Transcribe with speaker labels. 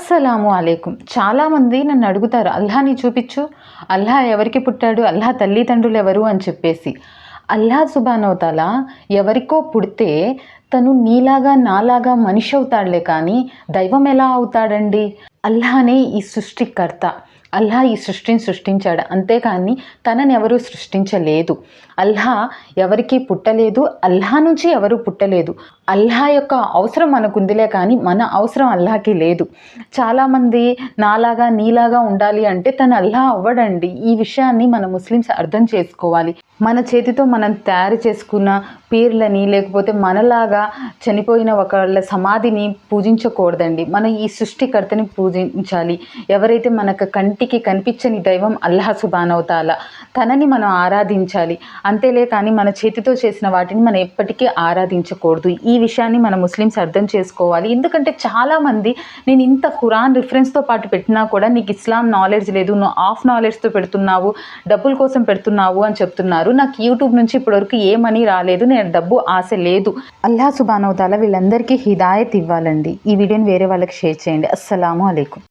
Speaker 1: అస్సలాము అలైకుం. చాలామంది నన్ను అడుగుతారు అల్లాని చూపించు అల్లా ఎవరికి పుట్టాడు? అల్లా తల్లిదండ్రులు ఎవరు అని చెప్పేసి. అల్లా సుబానవతాల ఎవరికో పుడితే తను నీలాగా నాలాగా మనిషి అవుతాడులే కానీ దైవం ఎలా అవుతాడండి? అల్లానే ఈ సృష్టికర్త. అల్లా ఈ సృష్టిని సృష్టించాడు. అంతేకాని తనని ఎవరు సృష్టించలేదు. అల్లా ఎవరికి పుట్టలేదు. అల్లా నుంచి ఎవరు పుట్టలేదు. అల్లా యొక్క అవసరం మనకుందిలే కానీ మన అవసరం అల్లాకి లేదు. చాలామంది నాలాగా నీలాగా ఉండాలి అంటే తను అల్లా అవ్వడండి. ఈ విషయాన్ని మన ముస్లిమ్స్ అర్థం చేసుకోవాలి. మన చేతితో మనం తయారు చేసుకున్న పీర్లని లేకపోతే మనలాగా చనిపోయిన ఒకళ్ళ సమాధిని పూజించకూడదండి. మనం ఈ సృష్టికర్తని పూజించాలి. ఎవరైతే మనకు కంటికి కనిపించని దైవం అల్లాహ్ సుబానవుతాల తనని మనం ఆరాధించాలి. అంతేలే కానీ మన చేతితో చేసిన వాటిని మనం ఎప్పటికీ ఆరాధించకూడదు. ఈ విషయాన్ని మన ముస్లిమ్స్ అర్థం చేసుకోవాలి. ఎందుకంటే చాలామంది నేను ఇంత ఖురాన్ రిఫరెన్స్తో పాటు పెట్టినా కూడా నీకు ఇస్లాం నాలెడ్జ్ లేదు నువ్వు ఆఫ్ నాలెడ్జ్తో పెడుతున్నావు డబ్బుల కోసం పెడుతున్నావు అని చెప్తున్నారు. నాకు యూట్యూబ్ నుంచి ఇప్పటివరకు ఏ మనీ రాలేదు నేను డబ్బు ఆశ లేదు. అల్లా సుబానవుతాల వీళ్ళందరికీ హిదాయత్ ఇవ్వాలండి. ఈ వీడియోని వేరే వాళ్ళకి షేర్ చేయండి. అస్సలాము అలైకుం ಮಾಡಬೇಕು